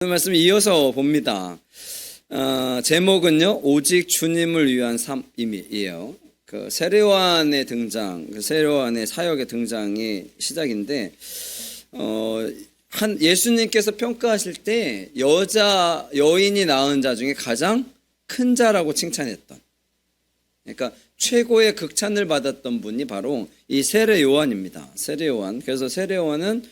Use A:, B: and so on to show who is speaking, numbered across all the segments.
A: 오늘 말씀 이어서 봅니다. 어, 제목은요, 오직 주님을 위한 삶이에요. 그 세례요한의 등장, 그 세례요한의 사역의 등장이 시작인데, 어, 한 예수님께서 평가하실 때 여자 여인이 낳은 자 중에 가장 큰 자라고 칭찬했던. 그러니까 최고의 극찬을 받았던 분이 바로 이 세례 요한입니다. 세례 요한. 그래서 세례 요한은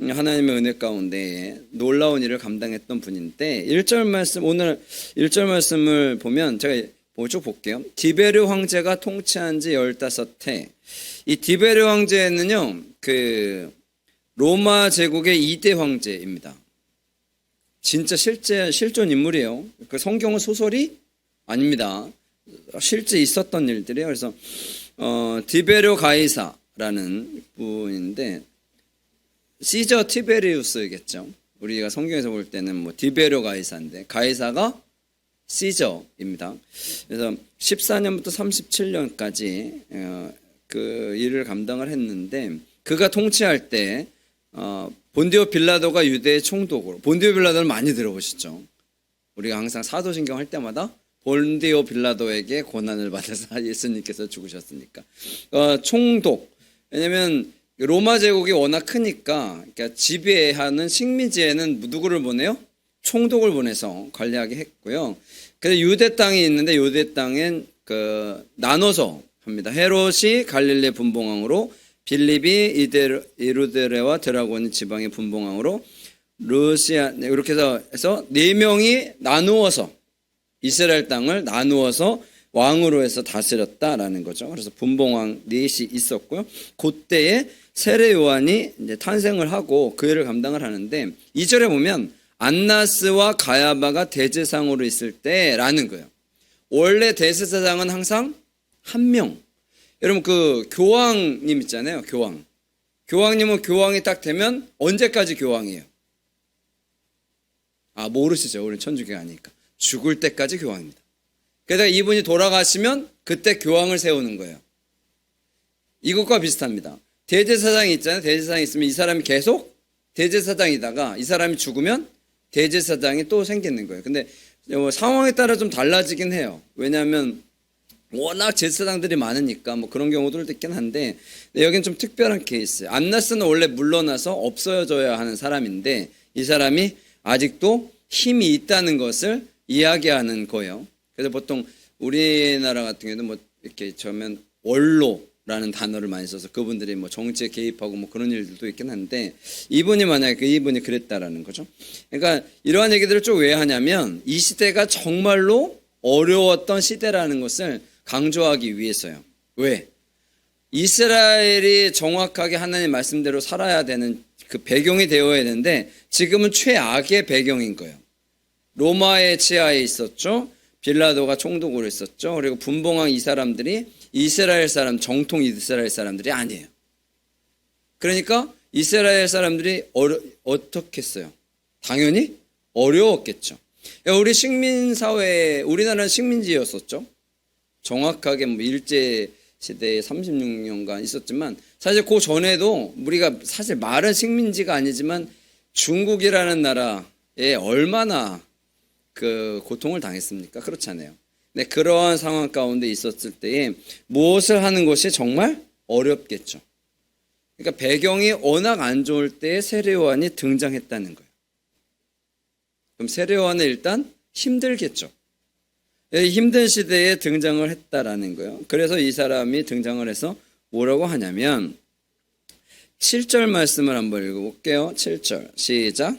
A: 하나님의 은혜 가운데 놀라운 일을 감당했던 분인데 1절 말씀 오늘 1절 말씀을 보면 제가 쭉 볼게요. 디베르 황제가 통치한 지 15해. 이 디베르 황제는요. 그 로마 제국의 2대 황제입니다. 진짜 실제 실존 인물이에요. 그 성경은 소설이 아닙니다. 실제 있었던 일들이에요. 그래서 어, 디베르 가이사라는 분인데 시저 티베리우스겠죠. 우리가 성경에서 볼 때는 뭐 디베르 가이사인데 가이사가 시저입니다. 그래서 14년부터 37년까지 어, 그 일을 감당을 했는데 그가 통치할 때 어, 본디오 빌라도가 유대의 총독으로 본디오 빌라도를 많이 들어보셨죠. 우리가 항상 사도신경 할 때마다 본디오 빌라도에게 고난을 받아서 예수님께서 죽으셨으니까 어, 총독 왜냐면 로마 제국이 워낙 크니까 그러니까 지배하는 식민지에는 누구를 보내요? 총독을 보내서 관리하게 했고요. 그래서 유대 땅이 있는데 유대 땅엔 그 나눠서 합니다. 헤롯이 갈릴리 분봉왕으로 빌립이 이데르, 이루데레와 드라곤이 지방의 분봉왕으로 루시아 네, 이렇게 해서 네 명이 나누어서 이스라엘 땅을 나누어서 왕으로 해서 다스렸다라는 거죠. 그래서 분봉왕 넷이 있었고요. 그때에 세례 요한이 이제 탄생을 하고 그 일을 감당을 하는데 이절에 보면 안나스와 가야바가 대제상으로 있을 때라는 거예요. 원래 대제사장은 항상 한 명. 여러분 그 교황님 있잖아요. 교황. 교황님은 교황이 딱 되면 언제까지 교황이에요? 아 모르시죠. 우리 천주교가 아니니까. 죽을 때까지 교황입니다. 그래서 이분이 돌아가시면 그때 교황을 세우는 거예요. 이것과 비슷합니다. 대제사장이 있잖아요. 대제사장이 있으면 이 사람이 계속 대제사장이다가 이 사람이 죽으면 대제사장이 또 생기는 거예요. 근데 뭐 상황에 따라 좀 달라지긴 해요. 왜냐하면 워낙 제사장들이 많으니까 뭐 그런 경우들도 있긴 한데 여기는 좀 특별한 케이스예요. 안나스는 원래 물러나서 없어져야 하는 사람인데 이 사람이 아직도 힘이 있다는 것을 이야기하는 거예요. 그래서 보통 우리나라 같은 경우는 뭐 이렇게 저면 원로 라는 단어를 많이 써서 그분들이 뭐 정치에 개입하고 뭐 그런 일들도 있긴 한데 이분이 만약에 그 이분이 그랬다라는 거죠. 그러니까 이러한 얘기들을 쭉 왜 하냐면 이 시대가 정말로 어려웠던 시대라는 것을 강조하기 위해서요. 왜? 이스라엘이 정확하게 하나님 말씀대로 살아야 되는 그 배경이 되어야 되는데 지금은 최악의 배경인 거예요. 로마의 치하에 있었죠. 빌라도가 총독으로 있었죠. 그리고 분봉왕 이 사람들이 이스라엘 사람 정통 이스라엘 사람들이 아니에요. 그러니까 이스라엘 사람들이 어려, 어떻게 했어요? 당연히 어려웠겠죠. 우리 식민 사회 우리나라는 식민지였었죠. 정확하게 뭐 일제 시대에 36년간 있었지만 사실 그 전에도 우리가 사실 말은 식민지가 아니지만 중국이라는 나라에 얼마나 그 고통을 당했습니까? 그렇잖아요. 네, 그러한 상황 가운데 있었을 때에 무엇을 하는 것이 정말 어렵겠죠. 그러니까 배경이 워낙 안 좋을 때에 세례요한이 등장했다는 거예요. 그럼 세례요한은 일단 힘들겠죠. 이 힘든 시대에 등장을 했다라는 거예요. 그래서 이 사람이 등장을 해서 뭐라고 하냐면 7절 말씀을 한번 읽어볼게요. 7절 시작.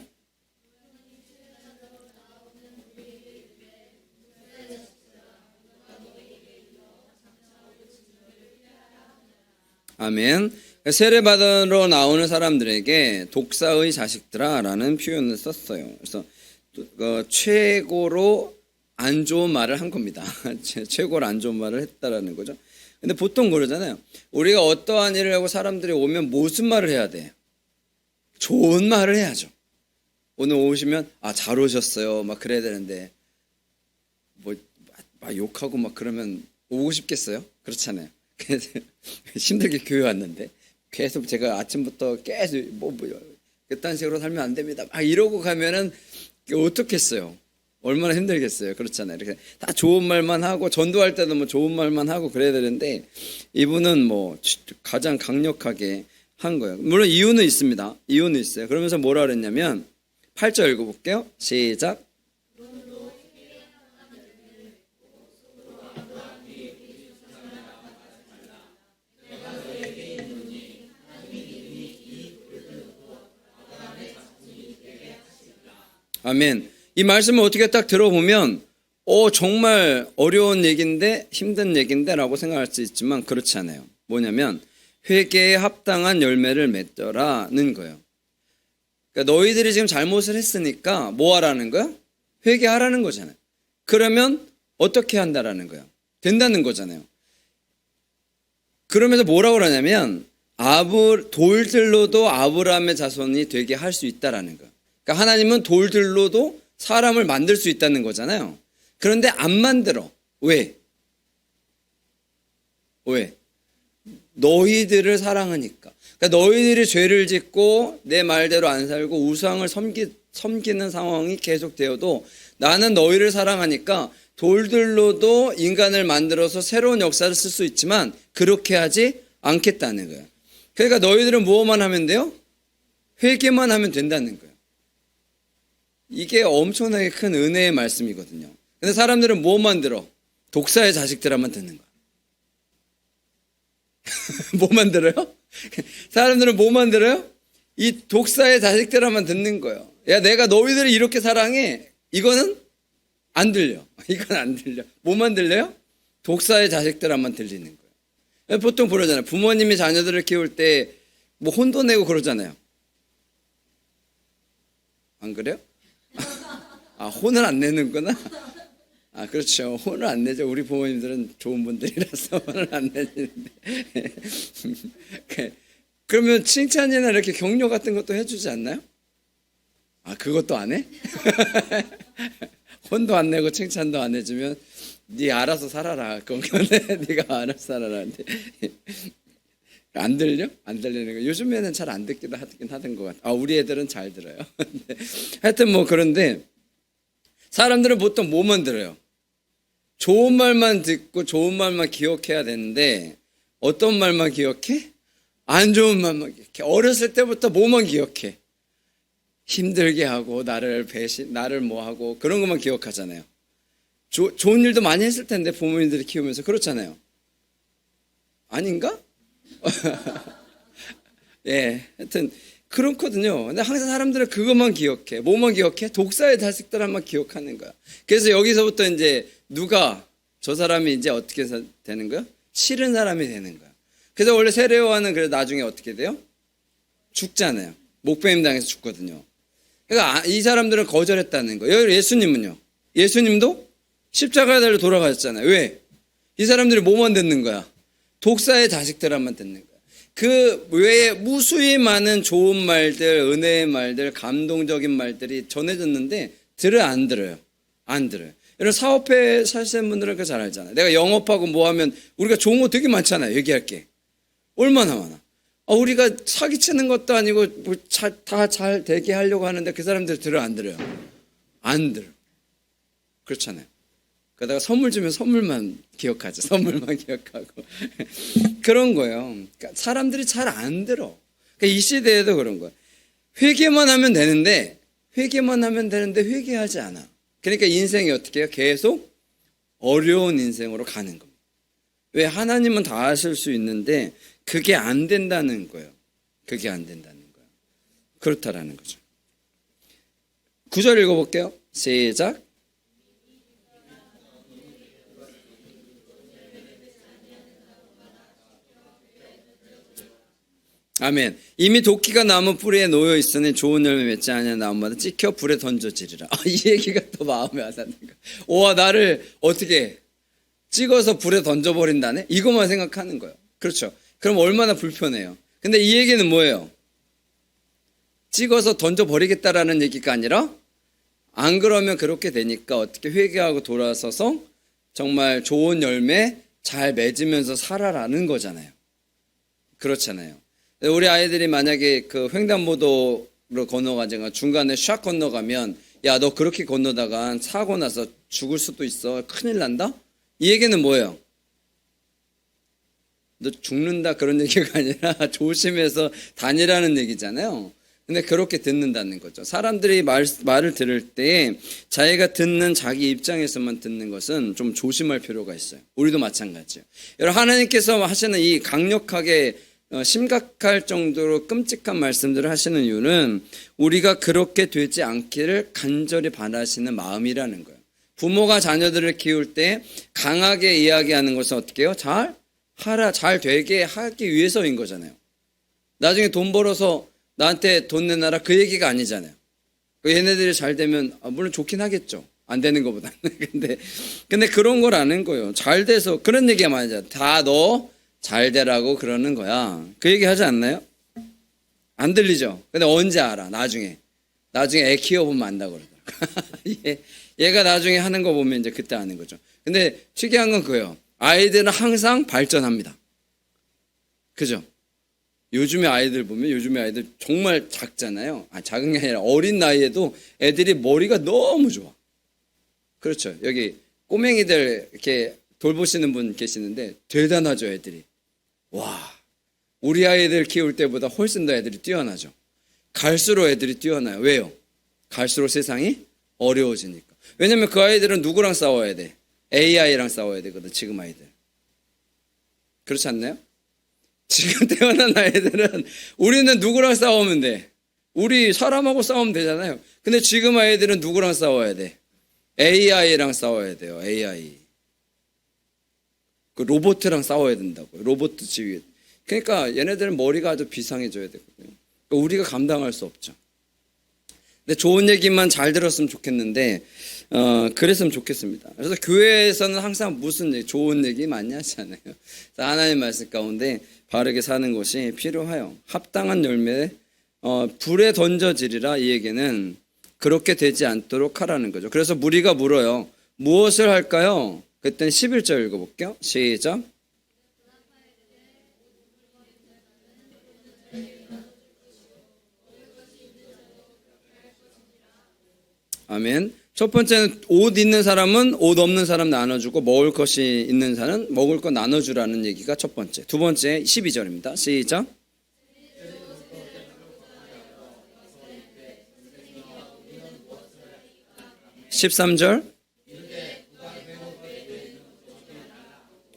A: 아멘. 세례 받으러 나오는 사람들에게 독사의 자식들아라는 표현을 썼어요. 그래서 어, 최고로 안 좋은 말을 한 겁니다. 최고로 안 좋은 말을 했다라는 거죠. 근데 보통 그러잖아요. 우리가 어떠한 일을 하고 사람들이 오면 무슨 말을 해야 돼? 좋은 말을 해야죠. 오늘 오시면 아 잘 오셨어요. 막 그래야 되는데 뭐 막 욕하고 막 그러면 오고 싶겠어요? 그렇잖아요. 그래서 힘들게 교회 왔는데 계속 제가 아침부터 계속 뭐, 뭐 그딴 식으로 살면 안 됩니다. 막 이러고 가면은 어떻겠어요? 얼마나 힘들겠어요. 그렇잖아요. 이렇게 다 좋은 말만 하고 전도할 때도 뭐 좋은 말만 하고 그래야 되는데 이분은 뭐 가장 강력하게 한 거예요. 물론 이유는 있습니다. 이유는 있어요. 그러면서 뭐라 그랬냐면 8절 읽어볼게요. 시작. 아멘. 이 말씀을 어떻게 딱 들어보면 어 정말 어려운 얘기인데 힘든 얘기인데라고 생각할 수 있지만 그렇지 않아요. 뭐냐면 회개에 합당한 열매를 맺더라는 거예요. 그러니까 너희들이 지금 잘못을 했으니까 뭐 하라는 거야? 회개하라는 거잖아요. 그러면 어떻게 한다라는 거예요? 된다는 거잖아요. 그러면서 뭐라고 그러냐면 아브 돌들로도 아브라함의 자손이 되게 할 수 있다라는 거예요. 그러니까 하나님은 돌들로도 사람을 만들 수 있다는 거잖아요. 그런데 안 만들어. 왜? 왜? 너희들을 사랑하니까. 그러니까 너희들이 죄를 짓고 내 말대로 안 살고 우상을 섬기, 섬기는 상황이 계속되어도 나는 너희를 사랑하니까 돌들로도 인간을 만들어서 새로운 역사를 쓸 수 있지만 그렇게 하지 않겠다는 거예요. 그러니까 너희들은 무엇만 하면 돼요? 회개만 하면 된다는 거예요. 이게 엄청나게 큰 은혜의 말씀이거든요. 근데 사람들은 무엇만 들어? 독사의 자식들만 듣는 거야. 뭐 만 들어요? 사람들은 뭐 만 들어요? 이 독사의 자식들만 듣는 거예요. 야, 내가 너희들을 이렇게 사랑해. 이거는 안 들려. 이건 안 들려. 뭐만 들려요? 독사의 자식들만 들리는 거예요. 보통 그러잖아요. 부모님이 자녀들을 키울 때 뭐 혼도 내고 그러잖아요. 안 그래요? 아, 혼을 안 내는구나. 아, 그렇죠. 혼을 안 내죠. 우리 부모님들은 좋은 분들이라서 혼을 안 내는데. 그러면 칭찬이나 이렇게 격려 같은 것도 해주지 않나요? 아, 그것도 안 해? 혼도 안 내고 칭찬도 안 해주면 네 알아서 살아라. 그건 네가 알아서 살아라. 안 들려? 안 들리는 거. 요즘에는 잘 안 듣기도 하긴 하던 것 같아. 아, 우리 애들은 잘 들어요. 하여튼 뭐 그런데 사람들은 보통 뭐만 들어요? 좋은 말만 듣고 좋은 말만 기억해야 되는데 어떤 말만 기억해? 안 좋은 말만 기억해. 어렸을 때부터 뭐만 기억해? 힘들게 하고 나를 배신, 나를 뭐 하고 그런 것만 기억하잖아요. 조, 좋은 일도 많이 했을 텐데 부모님들이 키우면서 그렇잖아요. 아닌가? 예, 하여튼 그렇거든요. 근데 항상 사람들은 그것만 기억해. 뭐만 기억해? 독사의 자식들만 기억하는 거야. 그래서 여기서부터 이제 누가 저 사람이 이제 어떻게 되는 거야? 싫은 사람이 되는 거야. 그래서 원래 세례요한은 그래서 나중에 어떻게 돼요? 죽잖아요. 목배임 당해서 죽거든요. 그러니까 이 사람들은 거절했다는 거예요. 예수님은요. 예수님도 십자가에 달려 돌아가셨잖아요. 왜? 이 사람들이 뭐만 듣는 거야? 독사의 자식들만 듣는 거야. 그 외에 무수히 많은 좋은 말들, 은혜의 말들, 감동적인 말들이 전해졌는데 들어 안 들어요? 안 들어요. 여러분 사업회 사시는 분들은 그 잘 알잖아요. 내가 영업하고 뭐 하면 우리가 좋은 거 되게 많잖아요. 얘기할 게. 얼마나 많아. 아, 우리가 사기치는 것도 아니고 뭐 다잘 되게 하려고 하는데 그 사람들 들어 안 들어요? 안 들어. 그렇잖아요. 그러다가 선물 주면 선물만 기억하죠. 선물만 기억하고. 그런 거예요. 그러니까 사람들이 잘 안 들어. 그러니까 이 시대에도 그런 거야. 회개만 하면 되는데, 회개만 하면 되는데 회개하지 않아. 그러니까 인생이 어떻게 해요? 계속 어려운 인생으로 가는 겁니다. 왜 하나님은 다 하실 수 있는데 그게 안 된다는 거예요. 그게 안 된다는 거예요. 그렇다라는 거죠. 구절 읽어볼게요. 시작. 아멘. 이미 도끼가 나무 뿌리에 놓여 있으니 좋은 열매 맺지 않냐 나무마다 찍혀 불에 던져지리라. 아, 이 얘기가 또 마음에 와닿는 거. 오와 나를 어떻게 찍어서 불에 던져버린다네? 이것만 생각하는 거예요. 그렇죠. 그럼 얼마나 불편해요. 근데 이 얘기는 뭐예요? 찍어서 던져버리겠다라는 얘기가 아니라 안 그러면 그렇게 되니까 어떻게 회개하고 돌아서서 정말 좋은 열매 잘 맺으면서 살아라는 거잖아요. 그렇잖아요. 우리 아이들이 만약에 그 횡단보도로 건너가지고 중간에 샥 건너가면 야, 너 그렇게 건너다가 사고 나서 죽을 수도 있어. 큰일 난다? 이 얘기는 뭐예요? 너 죽는다 그런 얘기가 아니라 조심해서 다니라는 얘기잖아요. 근데 그렇게 듣는다는 거죠. 사람들이 말, 말을 들을 때 자기가 듣는 자기 입장에서만 듣는 것은 좀 조심할 필요가 있어요. 우리도 마찬가지예요. 여러분 하나님께서 하시는 이 강력하게 어, 심각할 정도로 끔찍한 말씀들을 하시는 이유는 우리가 그렇게 되지 않기를 간절히 바라시는 마음이라는 거예요. 부모가 자녀들을 키울 때 강하게 이야기하는 것은 어떻게 해요? 잘 하라, 잘 되게 하기 위해서인 거잖아요. 나중에 돈 벌어서 나한테 돈 내놔라 그 얘기가 아니잖아요. 그 얘네들이 잘 되면 아, 물론 좋긴 하겠죠. 안 되는 것보다는. 근데 근데 그런 걸 아는 거예요. 잘 돼서 그런 얘기가 많이 다너 잘 되라고 그러는 거야. 그 얘기 하지 않나요? 안 들리죠? 근데 언제 알아? 나중에. 나중에 애 키워보면 안다고 그러더라고. 얘, 얘가 나중에 하는 거 보면 이제 그때 아는 거죠. 근데 특이한 건 그거예요. 아이들은 항상 발전합니다. 그죠? 요즘에 아이들 보면 요즘에 아이들 정말 작잖아요. 아, 작은 게 아니라 어린 나이에도 애들이 머리가 너무 좋아. 그렇죠. 여기 꼬맹이들 이렇게 돌보시는 분 계시는데 대단하죠, 애들이. 와, 우리 아이들 키울 때보다 훨씬 더 애들이 뛰어나죠. 갈수록 애들이 뛰어나요. 왜요? 갈수록 세상이 어려워지니까. 왜냐면 그 아이들은 누구랑 싸워야 돼? AI랑 싸워야 되거든, 지금 아이들. 그렇지 않나요? 지금 태어난 아이들은 우리는 누구랑 싸우면 돼? 우리 사람하고 싸우면 되잖아요. 근데 지금 아이들은 누구랑 싸워야 돼? AI랑 싸워야 돼요, AI. 그 로봇이랑 싸워야 된다고요. 로봇 지휘. 그러니까 얘네들은 머리가 아주 비상해져야 되거든요. 그러니까 우리가 감당할 수 없죠. 근데 좋은 얘기만 잘 들었으면 좋겠는데 어, 그랬으면 좋겠습니다. 그래서 교회에서는 항상 무슨 얘기, 좋은 얘기 많이 하잖아요. 하나님 말씀 가운데 바르게 사는 것이 필요하여 합당한 열매 어, 불에 던져지리라 이 얘기는 그렇게 되지 않도록 하라는 거죠. 그래서 무리가 물어요. 무엇을 할까요? 그때 11절 읽어볼게요. 시작. 아멘. 첫 번째는 옷 있는 사람은 옷 없는 사람 나눠주고 먹을 것이 있는 사람은 먹을 거 나눠주라는 얘기가 첫 번째. 두 번째 12절입니다. 시작. (13절)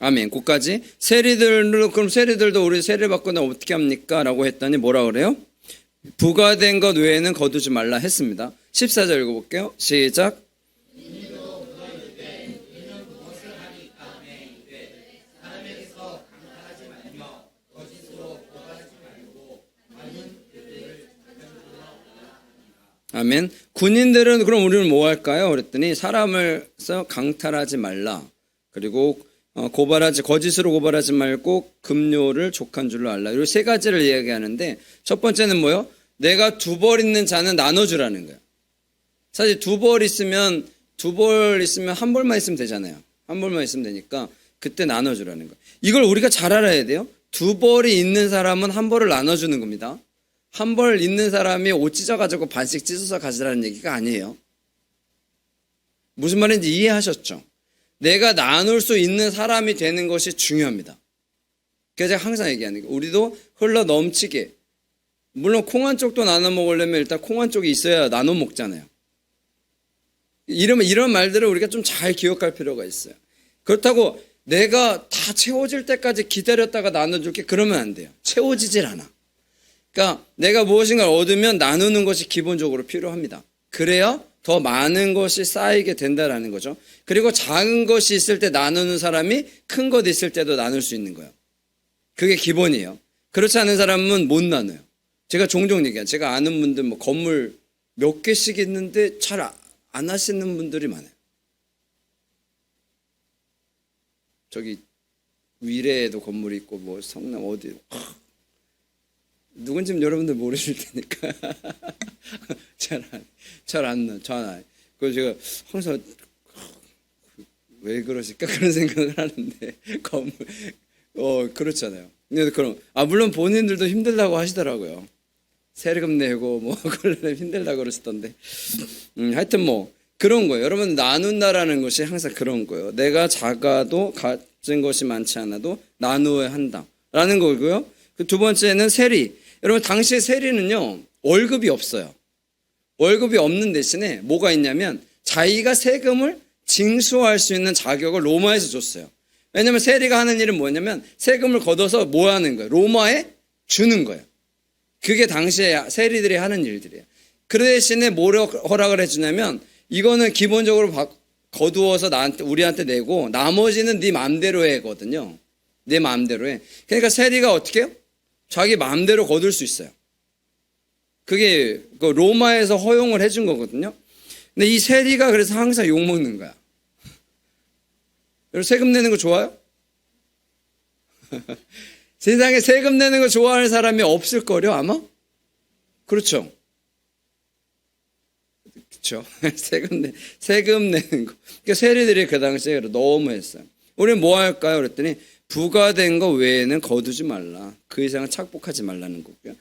A: 아멘. 고까지 세리들로 그럼 세리들도 우리 세리 받고 나 어떻게 합니까?라고 했더니 뭐라 그래요? 부과된 것 외에는 거두지 말라 했습니다. 14절 읽어볼게요. 시작. 아멘. 군인들은 그럼 우리는 뭐 할까요? 그랬더니 사람을 서 강탈하지 말라. 그리고 어, 고발하지 거짓으로 고발하지 말고 급료를 족한 줄로 알라. 이렇게 세 가지를 이야기하는데 첫 번째는 뭐요? 내가 두 벌 있는 자는 나눠주라는 거예요. 사실 두 벌 있으면 두 벌 있으면 한 벌만 있으면 되잖아요. 한 벌만 있으면 되니까 그때 나눠주라는 거예요. 이걸 우리가 잘 알아야 돼요. 두 벌이 있는 사람은 한 벌을 나눠주는 겁니다. 한 벌 있는 사람이 옷 찢어가지고 반씩 찢어서 가지라는 얘기가 아니에요. 무슨 말인지 이해하셨죠? 내가 나눌 수 있는 사람이 되는 것이 중요합니다. 그래서 항상 얘기하는 게 우리도 흘러 넘치게 물론 콩 한 쪽도 나눠 먹으려면 일단 콩 한 쪽이 있어야 나눠 먹잖아요. 이러면 이런 말들을 우리가 좀 잘 기억할 필요가 있어요. 그렇다고 내가 다 채워질 때까지 기다렸다가 나눠줄게 그러면 안 돼요. 채워지질 않아. 그러니까 내가 무엇인가 얻으면 나누는 것이 기본적으로 필요합니다. 그래야 더 많은 것이 쌓이게 된다라는 거죠. 그리고 작은 것이 있을 때 나누는 사람이 큰 것 있을 때도 나눌 수 있는 거예요. 그게 기본이에요. 그렇지 않은 사람은 못 나눠요. 제가 종종 얘기해요. 제가 아는 분들 뭐 건물 몇 개씩 있는데 잘 안 하시는 분들이 많아요. 저기 위례에도 건물이 있고 뭐 성남 어디 누군지 여러분들 모르실 테니까 잘안잘안 나. 잘그 제가 항상 왜 그러실까 그런 생각을 하는데 건물 어 그렇잖아요. 근데 그럼 아 물론 본인들도 힘들다고 하시더라고요. 세금 내고 뭐 그러려면 힘들다 그러시던데. 음, 하여튼 뭐 그런 거예요. 여러분 나눈다라는 것이 항상 그런 거예요. 내가 작아도 가진 것이 많지 않아도 나누어야 한다라는 거고요. 그 두 번째는 세리. 여러분 당시에 세리는요 월급이 없어요. 월급이 없는 대신에 뭐가 있냐면 자기가 세금을 징수할 수 있는 자격을 로마에서 줬어요. 왜냐면 세리가 하는 일은 뭐냐면 세금을 걷어서 뭐 하는 거예요? 로마에 주는 거예요. 그게 당시에 세리들이 하는 일들이에요. 그 대신에 뭐를 허락을 해주냐면 이거는 기본적으로 바- 거두어서 나한테 우리한테 내고 나머지는 네 마음대로 해거든요. 네 마음대로 해. 그러니까 세리가 어떻게 해요? 자기 마음대로 거둘 수 있어요. 그게 그 로마에서 허용을 해준 거거든요. 근데 이 세리가 그래서 항상 욕 먹는 거야. 여러분 세금 내는 거 좋아요? 세상에 세금 내는 거 좋아하는 사람이 없을 거려 아마? 그렇죠. 그렇죠. 세금 내 세금 내는 거. 그러니까 세리들이 그 당시에 너무 했어요. 우리 뭐 할까요? 그랬더니 부과된 거 외에는 거두지 말라. 그 이상은 착복하지 말라는 거고요.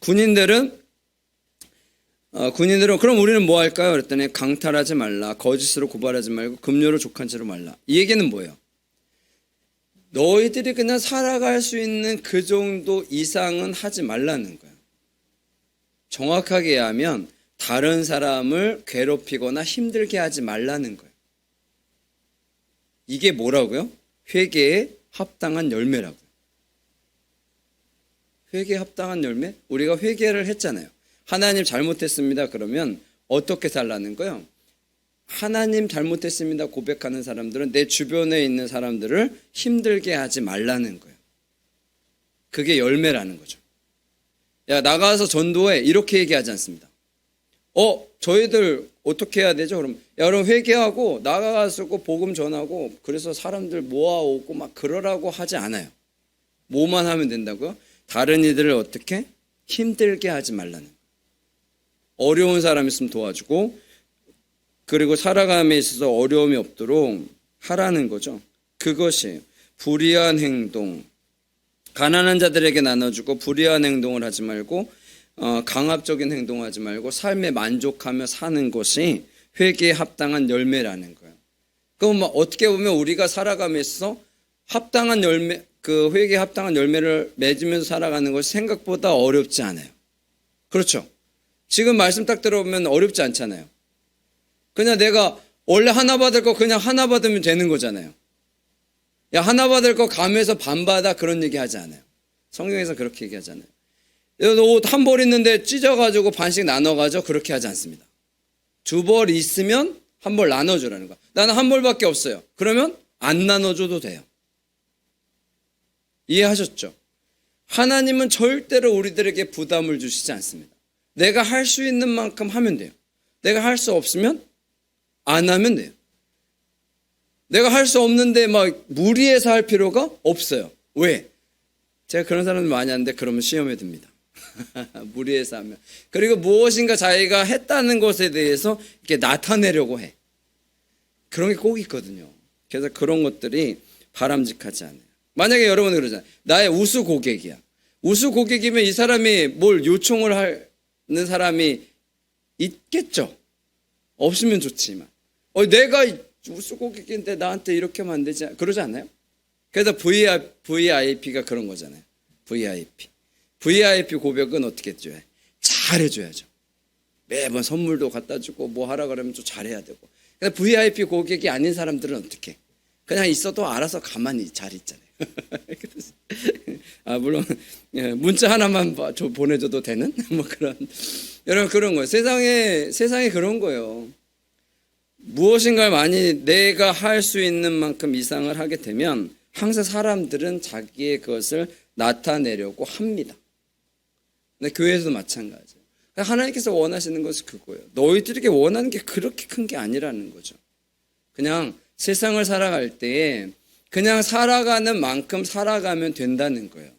A: 군인들은 어, 군인들은 그럼 우리는 뭐 할까요? 그랬더니 강탈하지 말라. 거짓으로 고발하지 말고 금료로 족한 채로 말라. 이 얘기는 뭐예요? 너희들이 그냥 살아갈 수 있는 그 정도 이상은 하지 말라는 거예요. 정확하게 하면 다른 사람을 괴롭히거나 힘들게 하지 말라는 거예요. 이게 뭐라고요? 회개에 합당한 열매라고요. 회개에 합당한 열매? 우리가 회개를 했잖아요. 하나님 잘못했습니다. 그러면 어떻게 살라는 거예요? 하나님 잘못했습니다. 고백하는 사람들은 내 주변에 있는 사람들을 힘들게 하지 말라는 거예요. 그게 열매라는 거죠. 야, 나가서 전도해. 이렇게 얘기하지 않습니다. 어, 저희들 어떻게 해야 되죠? 그럼, 야, 그럼 회개하고 꼭 복음 전하고 그래서 사람들 모아오고 막 그러라고 하지 않아요. 뭐만 하면 된다고요? 다른 이들을 어떻게? 힘들게 하지 말라는. 어려운 사람 있으면 도와주고 그리고 살아감에 있어서 어려움이 없도록 하라는 거죠. 그것이 불의한 행동, 가난한 자들에게 나눠주고 불의한 행동을 하지 말고 어, 강압적인 행동하지 말고 삶에 만족하며 사는 것이 회개에 합당한 열매라는 거예요. 그럼 뭐 어떻게 보면 우리가 살아가면서 합당한 열매, 그 회개에 합당한 열매를 맺으면서 살아가는 것이 생각보다 어렵지 않아요. 그렇죠? 지금 말씀 딱 들어보면 어렵지 않잖아요. 그냥 내가 원래 하나 받을 거 그냥 하나 받으면 되는 거잖아요. 야, 하나 받을 거 감해서 반 받아 그런 얘기 하지 않아요. 성경에서 그렇게 얘기하잖아요. 옷 한 벌 있는데 찢어가지고 반씩 나눠가죠. 그렇게 하지 않습니다. 두 벌 있으면 한 벌 나눠주라는 거야. 나는 한 벌밖에 없어요. 그러면 안 나눠줘도 돼요. 이해하셨죠? 하나님은 절대로 우리들에게 부담을 주시지 않습니다. 내가 할 수 있는 만큼 하면 돼요. 내가 할 수 없으면 안 하면 돼요. 내가 할 수 없는데 막 무리해서 할 필요가 없어요. 왜? 제가 그런 사람들 많이 하는데 그러면 시험에 듭니다. 무리해서 하면. 그리고 무엇인가 자기가 했다는 것에 대해서 이렇게 나타내려고 해. 그런 게 꼭 있거든요. 그래서 그런 것들이 바람직하지 않아요. 만약에 여러분은 그러잖아요. 나의 우수 고객이야. 우수 고객이면 이 사람이 뭘 요청을 하는 사람이 있겠죠. 없으면 좋지만. 어, 내가 우수 고객인데 나한테 이렇게 하면 안 되지. 그러지 않아요? 그래서 VIP가 그런 거잖아요. VIP. VIP 고백은 어떻게 해줘야 해? 잘해줘야죠. 매번 선물도 갖다 주고 뭐 하라 그러면 좀 잘해야 되고. 근데 VIP 고객이 아닌 사람들은 어떻게? 해? 그냥 있어도 알아서 가만히 잘 있잖아요. 아 물론 예, 문자 하나만 보내줘도 되는 뭐 그런 여러분 그런 거예요. 세상에 세상에 그런 거예요. 무엇인가를 많이 내가 할 수 있는 만큼 이상을 하게 되면 항상 사람들은 자기의 그것을 나타내려고 합니다. 근데 교회에서도 마찬가지예요. 그러니까 하나님께서 원하시는 것은 그거예요. 너희들에게 원하는 게 그렇게 큰 게 아니라는 거죠. 그냥 세상을 살아갈 때에 그냥 살아가는 만큼 살아가면 된다는 거예요.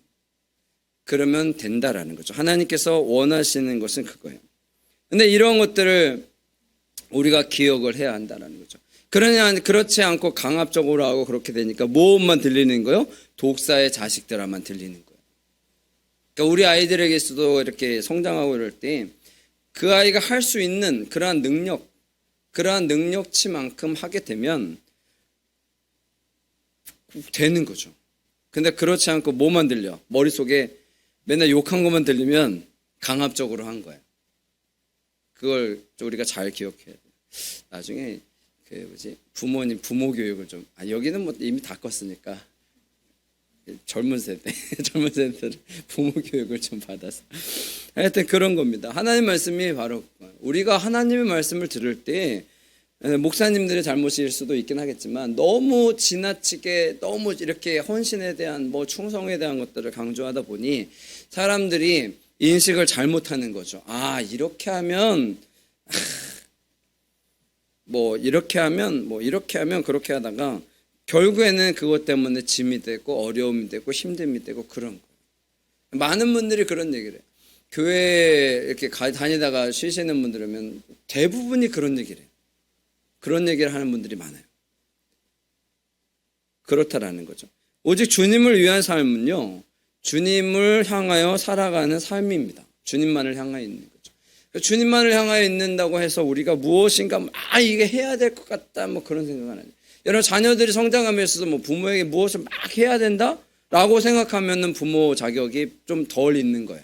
A: 그러면 된다라는 거죠. 하나님께서 원하시는 것은 그거예요. 근데 이런 것들을 우리가 기억을 해야 한다는 거죠. 그러냐 그렇지 않고 강압적으로 하고 그렇게 되니까 모험만 들리는 거요. 독사의 자식들만 들리는 거예요. 그러니까 우리 아이들에게서도 이렇게 성장하고 이럴 때 그 아이가 할 수 있는 그러한 능력, 그러한 능력치만큼 하게 되면 되는 거죠. 근데 그렇지 않고 뭐만 들려? 머릿속에 맨날 욕한 것만 들리면 강압적으로 한 거예요. 그걸 좀 우리가 잘 기억해야 돼요. 나중에 그 뭐지 부모님 부모 교육을 좀 아, 여기는 뭐 이미 다 껐으니까 젊은 세대 젊은 세대들 부모 교육을 좀 받아서 하여튼 그런 겁니다. 하나님 말씀이 바로 우리가 하나님의 말씀을 들을 때 목사님들의 잘못일 수도 있긴 하겠지만 너무 지나치게 너무 이렇게 헌신에 대한 뭐 충성에 대한 것들을 강조하다 보니 사람들이 인식을 잘못하는 거죠. 아 이렇게 하면 아, 뭐 이렇게 하면 뭐 이렇게 하면 그렇게 하다가 결국에는 그것 때문에 짐이 되고 어려움이 되고 힘듦이 되고 그런 거예요. 많은 분들이 그런 얘기를 해요. 교회 이렇게 가- 다니다가 쉬시는 분들이면 대부분이 그런 얘기를 해요. 그런 얘기를 하는 분들이 많아요. 그렇다라는 거죠. 오직 주님을 위한 삶은요, 주님을 향하여 살아가는 삶입니다. 주님만을 향하여 있는 거죠. 주님만을 향하여 있는다고 해서 우리가 무엇인가 아 이게 해야 될 것 같다 뭐 그런 생각은 아니에요. 여러분 자녀들이 성장하면서 뭐 부모에게 무엇을 막 해야 된다라고 생각하면은 부모 자격이 좀 덜 있는 거예요.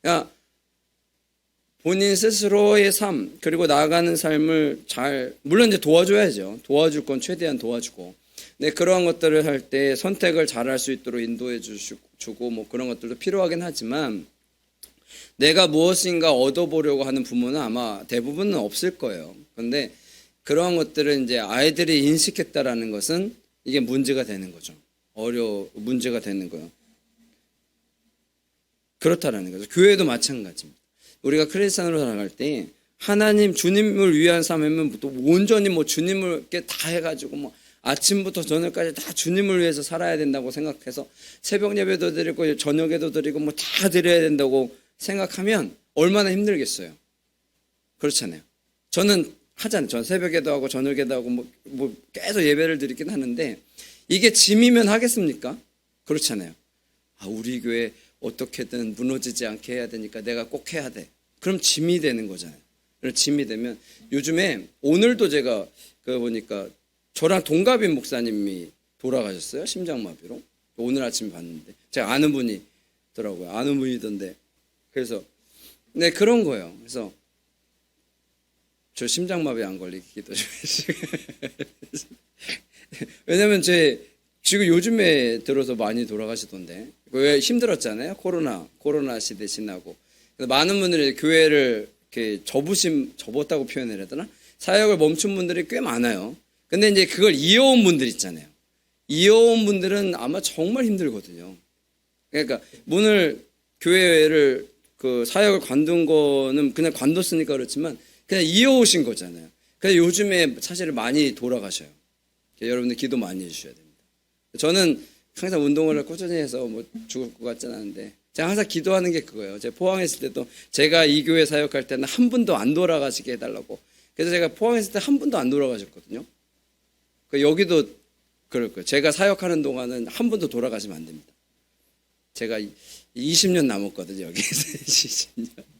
A: 그러니까 본인 스스로의 삶 그리고 나아가는 삶을 잘 물론 이제 도와줘야죠. 도와줄 건 최대한 도와주고. 네 그러한 것들을 할 때 선택을 잘 할 수 있도록 인도해 주고 뭐 그런 것들도 필요하긴 하지만 내가 무엇인가 얻어보려고 하는 부모는 아마 대부분은 없을 거예요. 그런데 그러한 것들을 이제 아이들이 인식했다라는 것은 이게 문제가 되는 거죠. 어려 문제가 되는 거예요. 그렇다라는 거죠. 교회도 마찬가지입니다. 우리가 크리스천으로 살아갈 때 하나님 주님을 위한 삶이면 또 온전히 뭐 주님을 이렇게 다 해가지고 뭐 아침부터 저녁까지 다 주님을 위해서 살아야 된다고 생각해서 새벽 예배도 드리고 저녁에도 드리고 뭐 다 드려야 된다고 생각하면 얼마나 힘들겠어요. 그렇잖아요. 저는 하잖아요. 전 새벽에도 하고 저녁에도 하고 뭐, 뭐 계속 예배를 드리긴 하는데 이게 짐이면 하겠습니까? 그렇잖아요. 아, 우리 교회 어떻게든 무너지지 않게 해야 되니까 내가 꼭 해야 돼. 그럼 짐이 되는 거잖아요. 그럼 짐이 되면 요즘에 오늘도 제가 그 보니까 저랑 동갑인 목사님이 돌아가셨어요. 심장마비로. 오늘 아침에 봤는데 제가 아는 분이 더라고요. 아는 분이던데. 그래서 네 그런 거예요. 그래서 저 심장마비 안 걸리게 기도 좀 해주시고. 왜냐면 제 지금 요즘에 들어서 많이 돌아가시던데 왜 힘들었잖아요 코로나 코로나 시대 지나고. 많은 분들이 교회를 이렇게 접으심 접었다고 표현을 해야 되나? 사역을 멈춘 분들이 꽤 많아요. 근데 이제 그걸 이어온 분들 있잖아요. 이어온 분들은 아마 정말 힘들거든요. 그러니까 문을 교회를 그 사역을 관둔 거는 그냥 관뒀으니까 그렇지만 그냥 이어오신 거잖아요 그래서 요즘에 사실 많이 돌아가셔요 여러분들 기도 많이 해주셔야 됩니다. 저는 항상 운동을 꾸준히 해서 뭐 죽을 것 같지는 않은데 제가 항상 기도하는 게 그거예요. 제가 포항에 있을 때도 제가 이 교회 사역할 때는 한 분도 안 돌아가시게 해달라고. 그래서 제가 포항에 있을 때 한 분도 안 돌아가셨거든요. 그 여기도 그럴 거예요. 제가 사역하는 동안은 한 분도 돌아가시면 안 됩니다. 제가 20년 남았거든요. 여기서 20년.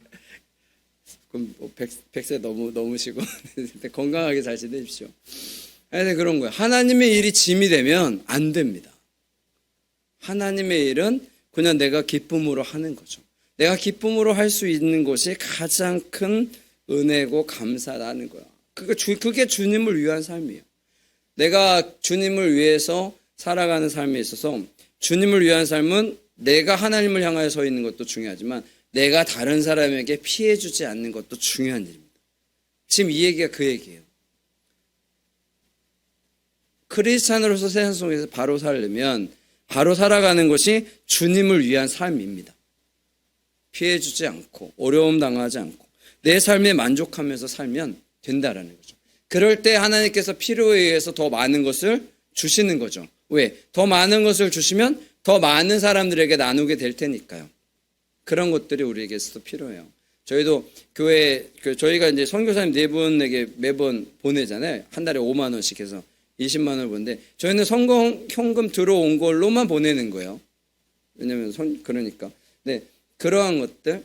A: 그럼 뭐 100, 100 세 넘으, 넘으시고 건강하게 잘 지내십시오. 하여튼 그런 거예요. 하나님의 일이 짐이 되면 안 됩니다. 하나님의 일은 그냥 내가 기쁨으로 하는 거죠. 내가 기쁨으로 할 수 있는 것이 가장 큰 은혜고 감사라는 거야. 그게, 주, 그게 주님을 위한 삶이에요. 내가 주님을 위해서 살아가는 삶에 있어서 주님을 위한 삶은 내가 하나님을 향하여 서 있는 것도 중요하지만 내가 다른 사람에게 피해 주지 않는 것도 중요한 일입니다. 지금 이 얘기가 그 얘기예요. 크리스찬으로서 세상 속에서 바로 살려면 바로 살아가는 것이 주님을 위한 삶입니다. 피해 주지 않고 어려움 당하지 않고 내 삶에 만족하면서 살면 된다라는 거죠. 그럴 때 하나님께서 필요에 의해서 더 많은 것을 주시는 거죠. 왜? 더 많은 것을 주시면 더 많은 사람들에게 나누게 될 테니까요. 그런 것들이 우리에게서도 필요해요. 저희도 교회 그 저희가 이제 선교사님 네 분에게 매번 보내잖아요. 한 달에 5만 원씩 해서 20만 원을 보는데 저희는 성공 현금 들어온 걸로만 보내는 거예요. 왜냐면 선 그러니까 네, 그러한 것들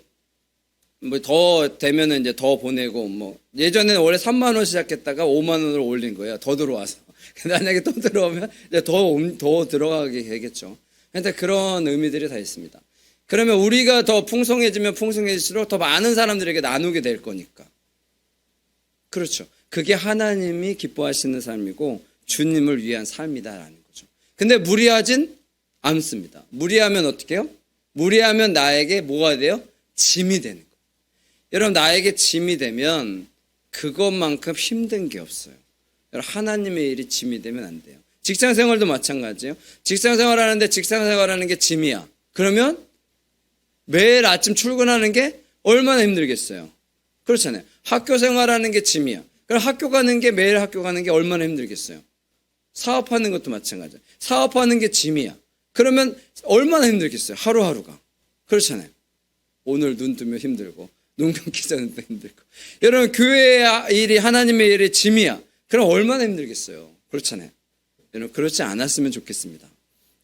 A: 뭐 더 되면은 이제 더 보내고 뭐 예전에는 원래 3만 원 시작했다가 5만 원으로 올린 거예요. 더 들어와서. 만약에 또 들어오면 이제 더, 옴- 더 들어가게 되겠죠. 근데 그런 의미들이 다 있습니다. 그러면 우리가 더 풍성해지면 풍성해질수록 더 많은 사람들에게 나누게 될 거니까. 그렇죠. 그게 하나님이 기뻐하시는 삶이고 주님을 위한 삶이다라는 거죠. 근데 무리하진 않습니다. 무리하면 어떻게 해요? 무리하면 나에게 뭐가 돼요? 짐이 되는 거예요. 여러분 나에게 짐이 되면 그것만큼 힘든 게 없어요. 여러분 하나님의 일이 짐이 되면 안 돼요. 직장 생활도 마찬가지예요. 직장 생활하는데 직장 생활하는 게 짐이야. 그러면 매일 아침 출근하는 게 얼마나 힘들겠어요. 그렇잖아요. 학교 생활하는 게 짐이야. 그럼 학교 가는 게 매일 학교 가는 게 얼마나 힘들겠어요. 사업하는 것도 마찬가지야. 사업하는 게 짐이야. 그러면 얼마나 힘들겠어요. 하루하루가. 그렇잖아요. 오늘 눈 뜨면 힘들고 눈 감기 전에도 힘들고. 여러분 교회의 일이 하나님의 일이 짐이야. 그럼 얼마나 힘들겠어요. 그렇잖아요. 여러분 그렇지 않았으면 좋겠습니다.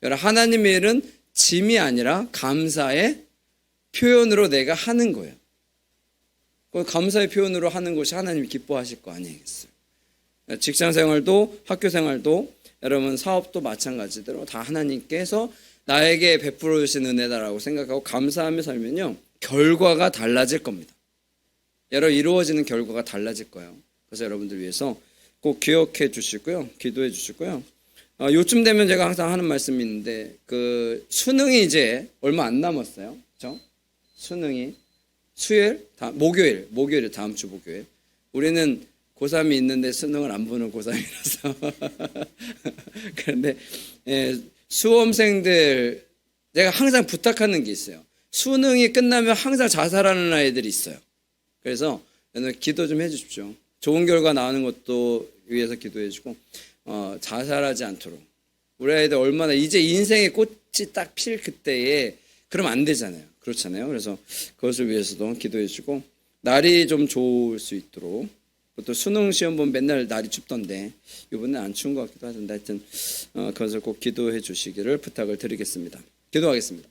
A: 여러분 하나님의 일은 짐이 아니라 감사의 표현으로 내가 하는 거예요. 그 감사의 표현으로 하는 것이 하나님이 기뻐하실 거 아니겠어요. 직장 생활도 학교 생활도 여러분 사업도 마찬가지대로 다 하나님께서 나에게 베풀어 주신 은혜다라고 생각하고 감사하며 살면요 결과가 달라질 겁니다. 여러분 이루어지는 결과가 달라질 거예요. 그래서 여러분들 위해서 꼭 기억해 주시고요, 기도해 주시고요. 어, 요쯤 되면 제가 항상 하는 말씀이 있는데 그 수능이 이제 얼마 안 남았어요, 그렇죠? 수능이 수요일, 다, 목요일, 목요일 다음 주 목요일. 우리는 고3이 있는데 수능을 안 보는 고3이라서. 그런데 예, 수험생들 제가 항상 부탁하는 게 있어요. 수능이 끝나면 항상 자살하는 아이들이 있어요. 그래서 기도 좀 해주십시오. 좋은 결과 나오는 것도 위해서 기도해주고 어, 자살하지 않도록. 우리 아이들 얼마나 이제 인생의 꽃이 딱 필 그때에 그러면 안 되잖아요. 그렇잖아요. 그래서 그것을 위해서도 기도해 주고 날이 좀 좋을 수 있도록 또 수능 시험 보면 맨날 날이 춥던데 이번엔 안 추운 것 같기도 하던데 하여튼 어, 그것을 꼭 기도해 주시기를 부탁을 드리겠습니다. 기도하겠습니다.